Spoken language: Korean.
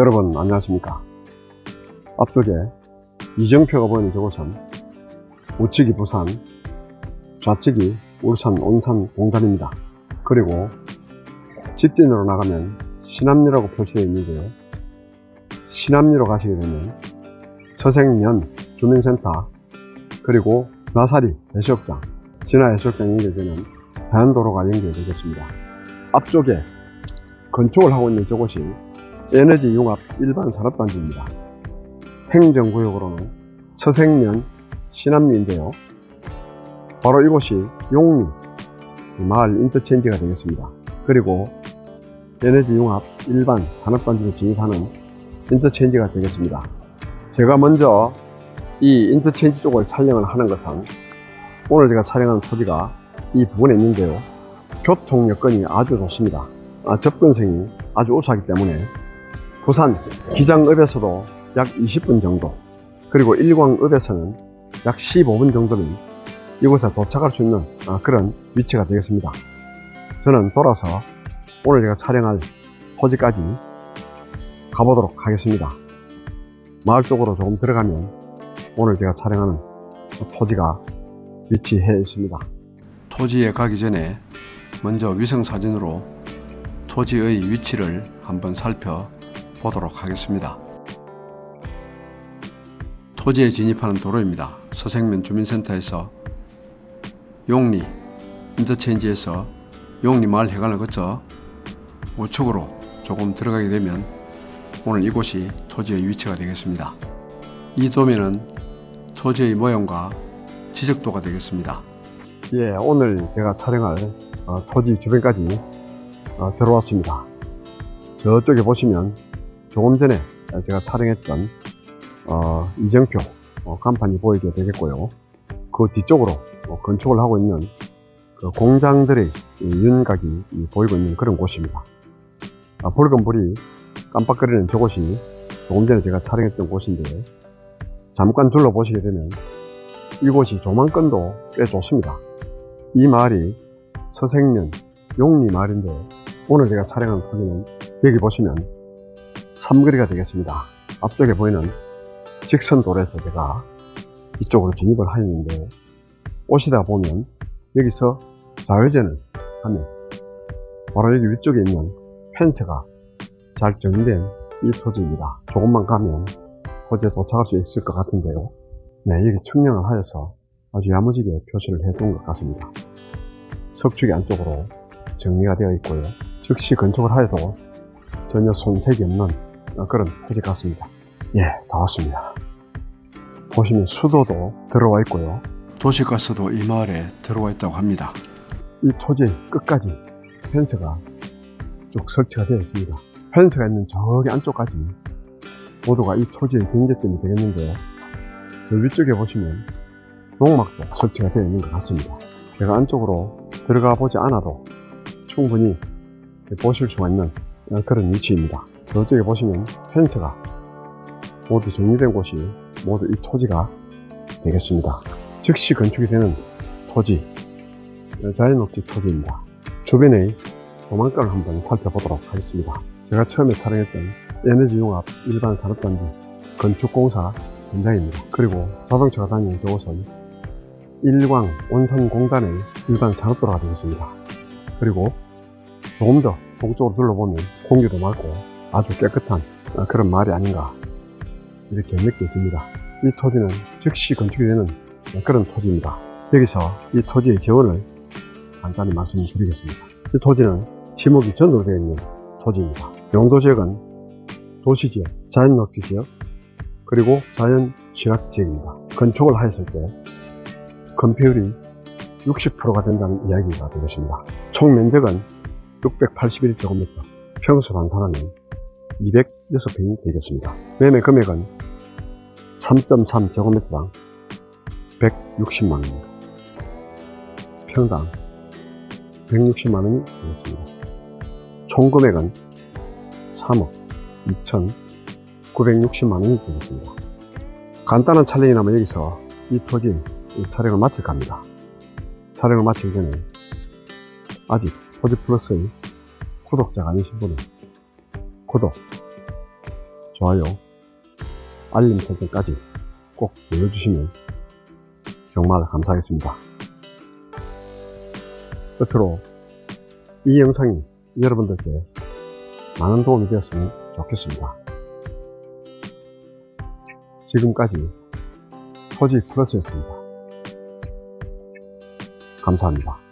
여러분 안녕하십니까? 앞쪽에 이정표가 보이는 저곳은 우측이 부산 좌측이 울산 온산 공단입니다. 그리고 직진으로 나가면 신암리라고 표시되어 있는데요. 신암리로 가시게 되면 서생면 주민센터 그리고 나사리 해수욕장 진화 해수욕장 연결되는 대한도로가 연결되겠습니다. 앞쪽에 건축을 하고 있는 저곳이 에너지 융합 일반 산업단지입니다. 행정구역으로는 서생면 신암리인데요. 바로 이곳이 용리 마을 인터체인지가 되겠습니다. 그리고 에너지 융합 일반 산업단지로 진입하는 인터체인지가 되겠습니다. 제가 먼저 이 인터체인지 쪽을 촬영을 하는 것은 오늘 제가 촬영한 토지가 이 부분에 있는데요. 교통 여건이 아주 좋습니다. 아, 접근성이 아주 우수하기 때문에 부산 기장읍에서도 약 20분 정도 그리고 일광읍에서는 약 15분 정도는 이곳에 도착할 수 있는 아, 그런 위치가 되겠습니다. 저는 돌아서 오늘 제가 촬영할 토지까지 가보도록 하겠습니다. 마을 쪽으로 조금 들어가면 오늘 제가 촬영하는 토지가 위치해 있습니다. 토지에 가기 전에 먼저 위성 사진으로 토지의 위치를 한번 살펴 보도록 하겠습니다. 토지에 진입하는 도로입니다. 서생면 주민센터에서 용리 인터체인지에서 용리 마을 해관을 거쳐 우측으로 조금 들어가게 되면 오늘 이곳이 토지의 위치가 되겠습니다. 이 도면은 토지의 모형과 지적도가 되겠습니다. 예, 오늘 제가 촬영할 어, 토지 주변까지 어, 들어왔습니다. 저쪽에 보시면 조금 전에 제가 촬영했던 어, 이정표 어, 간판이 보이게 되겠고요. 그 뒤쪽으로 어, 건축을 하고 있는 그 공장들의 이 윤곽이 이 보이고 있는 그런 곳입니다. 아, 붉은 불이 깜빡거리는 저곳이 조금 전에 제가 촬영했던 곳인데 잠깐 둘러보시게 되면 이곳이 조망권도 꽤 좋습니다. 이 마을이 서생면 용리 마을인데 오늘 제가 촬영한 토지는 여기 보시면 삼거리가 되겠습니다. 앞쪽에 보이는 직선 도로에서 제가 이쪽으로 진입을 하였는데 오시다 보면 여기서 좌회전을 하면 바로 여기 위쪽에 있는 펜스가 잘 정리된 이 토지입니다. 조금만 가면 토지에 도착할 수 있을 것 같은데요. 네, 여기 측량을 하여서 아주 야무지게 표시를 해둔 것 같습니다. 석축이 안쪽으로 정리가 되어 있고요. 즉시 건축을 하여도 전혀 손색이 없는 그런 토지 같습니다. 예, 다 왔습니다. 보시면 수도도 들어와 있고요. 도시가스도 이 마을에 들어와 있다고 합니다. 이 토지 끝까지 펜스가 쭉 설치가 되어 있습니다. 펜스가 있는 저기 안쪽까지 모두가 이 토지의 경계점이 되겠는데 저 위쪽에 보시면 농막도 설치가 되어 있는 것 같습니다. 제가 안쪽으로 들어가 보지 않아도 충분히 보실 수가 있는 그런 위치입니다. 저쪽에 보시면 펜스가 모두 정리된 곳이 모두 이 토지가 되겠습니다. 즉시 건축이 되는 토지, 자연녹지 토지입니다. 주변의 도망가를 한번 살펴보도록 하겠습니다. 제가 처음에 촬영했던 에너지융합 일반 산업단지 건축공사 현장입니다. 그리고 자동차가 다니는 저곳은 일광 온산공단의 일반 산업도로가 되겠습니다. 그리고 조금 더 동쪽으로 둘러보면 공기도 맑고 아주 깨끗한 그런 마을이 아닌가 이렇게 느껴집니다. 이 토지는 즉시 건축이 되는 그런 토지입니다. 여기서 이 토지의 재원을 간단히 말씀드리겠습니다. 이 토지는 지목이 전으로 되어 있는 토지입니다. 용도지역은 도시지역, 자연녹지지역, 그리고 자연취약지역입니다. 건축을 하였을 때 건폐율이 60%가 된다는 이야기가 되겠습니다. 총 면적은 681제곱미터, 평수 반산하면 206평이 되겠습니다. 매매 금액은 3.3제곱미터당 160만원입니다. 평당 160만원이 되겠습니다. 총 금액은 3억 2,960만원이 되겠습니다. 간단한 촬영이나면 여기서 이 토지 이 촬영을 마칠 겁니다. 촬영을 마치기 전에 아직 토지 플러스의 구독자가 아니신 분은 구독, 좋아요, 알림 설정까지 꼭 눌러주시면 정말 감사하겠습니다. 끝으로 이 영상이 여러분들께 많은 도움이 되었으면 좋겠습니다. 지금까지 소지 플러스였습니다. 감사합니다.